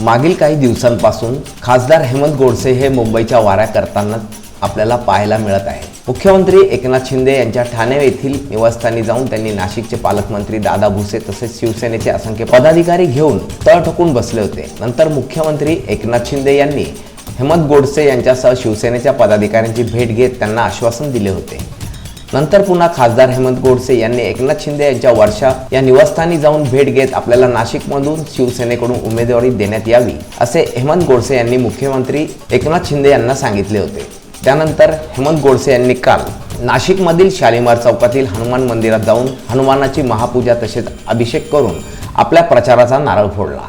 मागील काही दिवसांपासून खासदार हेमंत गोडसे हे मुंबईच्या वाऱ्या करताना आपल्याला पाहायला मिळत आहे. मुख्यमंत्री एकनाथ शिंदे यांच्या ठाणे येथील निवासस्थानी जाऊन त्यांनी नाशिकचे पालकमंत्री दादा भुसे तसेच शिवसेनेचे असंख्य पदाधिकारी घेऊन तळ ठोकून बसले होते. नंतर मुख्यमंत्री एकनाथ शिंदे यांनी हेमंत गोडसे यांच्यासह शिवसेनेच्या पदाधिकाऱ्यांची भेट घेत त्यांना आश्वासन दिले होते. नंतर पुन्हा खासदार हेमंत गोडसे यांनी एकनाथ शिंदे यांच्या वर्षा या निवासस्थानी जाऊन भेट घेत आपल्याला नाशिकमधून शिवसेनेकडून उमेदवारी देण्यात यावी असे हेमंत गोडसे यांनी मुख्यमंत्री एकनाथ शिंदे यांना सांगितले होते. त्यानंतर हेमंत गोडसे यांनी काल नाशिकमधील शालिमार चौकातील हनुमान मंदिरात जाऊन हनुमानाची महापूजा तसेच अभिषेक करून आपल्या प्रचाराचा नारळ फोडला.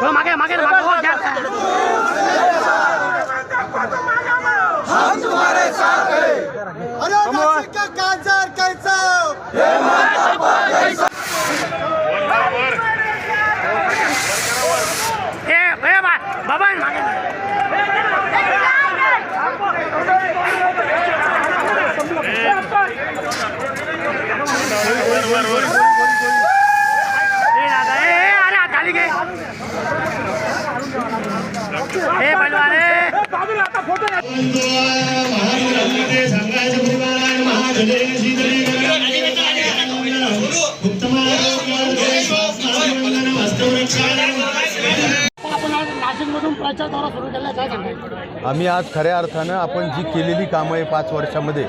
थोडं मागे मागे मागे हो घ्या अरे नाशिक का काजार कैसा ए ए बा बाबा मागे ए आम्ही आज खऱ्या अर्थानं आपण जी केलेली कामं आहे पाच वर्षामध्ये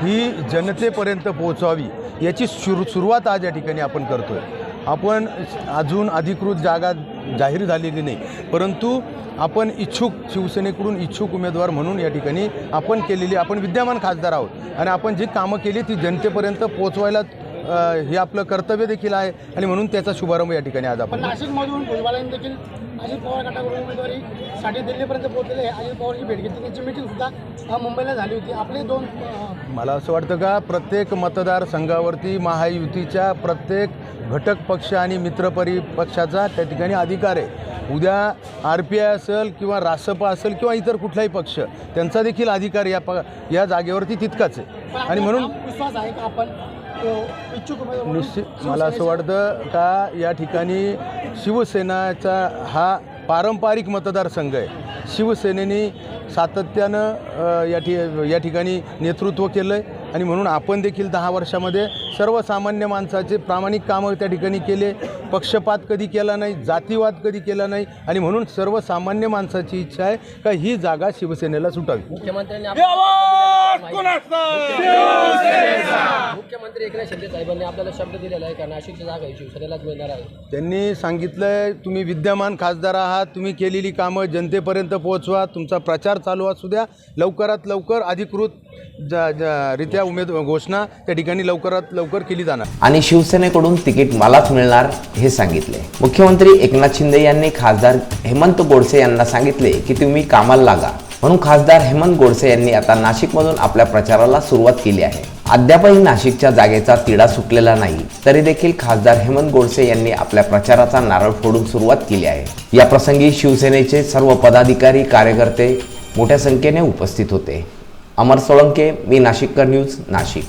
ही जनतेपर्यंत पोहोचवावी याची सुरू सुरुवात आज या ठिकाणी आपण करतो आहे आपण अजून अधिकृत जागा जाहीर झालेली नाही. परंतु आपण इच्छुक शिवसेनेकडून इच्छुक उमेदवार म्हणून या ठिकाणी आपण केलेली आपण विद्यमान खासदार आहोत. आणि आपण जी कामं केली ती जनतेपर्यंत पोचवायला हे आपलं कर्तव्य देखील आहे. आणि म्हणून त्याचा शुभारंभ या ठिकाणी आज आपण नाशिकमधून भुजबळांनी देखील अजित पवार गटाकडून उमेदवारी साठी दिल्लीपर्यंत पोहोचलेले आहे. अजित पवारची भेट घेतली. त्यांची मिटिंग सुद्धा मुंबईला झाली होती. आपले दोन मला असं वाटतं का प्रत्येक मतदारसंघावरती महायुतीच्या प्रत्येक घटक पक्ष आणि मित्रपरी पक्षाचा त्या ठिकाणी अधिकार आहे. उद्या आर पी आय असेल किंवा रासपा असेल किंवा इतर कुठलाही पक्ष त्यांचा देखील अधिकार या प या जागेवरती तितकाच आहे. आणि म्हणून विश्वास आहे का आपण? इच्छुक निश्चित मला असं वाटतं का या ठिकाणी शिवसेनाचा हा पारंपरिक मतदारसंघ आहे. शिवसेनेने सातत्यानं या ठि या ठिकाणी नेतृत्व केलं आहे आणि म्हणून आपण देखील दहा वर्षामध्ये सर्वसामान्य माणसाचे प्रामाणिक कामं त्या ठिकाणी केले. पक्षपात कधी केला नाही जातीवाद कधी केला नाही आणि म्हणून सर्वसामान्य माणसाची इच्छा आहे का ही जागा शिवसेनेला सुटावी. मुख्यमंत्री एकनाथ शिंदे साहेबांनी आपल्याला शब्द दिलेला आहे का? नाशिकची जागा ही शिवसेनेलाच मिळणार आहे. त्यांनी सांगितलंय तुम्ही विद्यमान खासदार आहात तुम्ही केलेली कामं जनतेपर्यंत पोहोचवा तुमचा प्रचार चालू असू द्या. लवकरात लवकर अधिकृत रित्या उमेद घोषणा त्या ठिकाणी लवकरात लवकर केली जाणार. आणि शिवसेनेकडून तिकीट मलाच मिळणार हे सांगितले मुख्यमंत्री एकनाथ शिंदे यांनी खासदार हेमंत गोडसे यांना सांगितले की तुम्ही कामाला लागा. म्हणून खासदार हेमंत गोडसे यांनी आता नाशिकमधून आपल्या प्रचाराला सुरुवात केली आहे. अद्यापही नाशिकच्या जागेचा तिढा सुटलेला नाही तरी देखील खासदार हेमंत गोडसे यांनी आपल्या प्रचाराचा नारळ फोडून सुरुवात केली आहे. या प्रसंगी शिवसेनेचे सर्व पदाधिकारी कार्यकर्ते मोठ्या संख्येने उपस्थित होते. अमर सोळंके मी नाशिककर न्यूज नाशिक.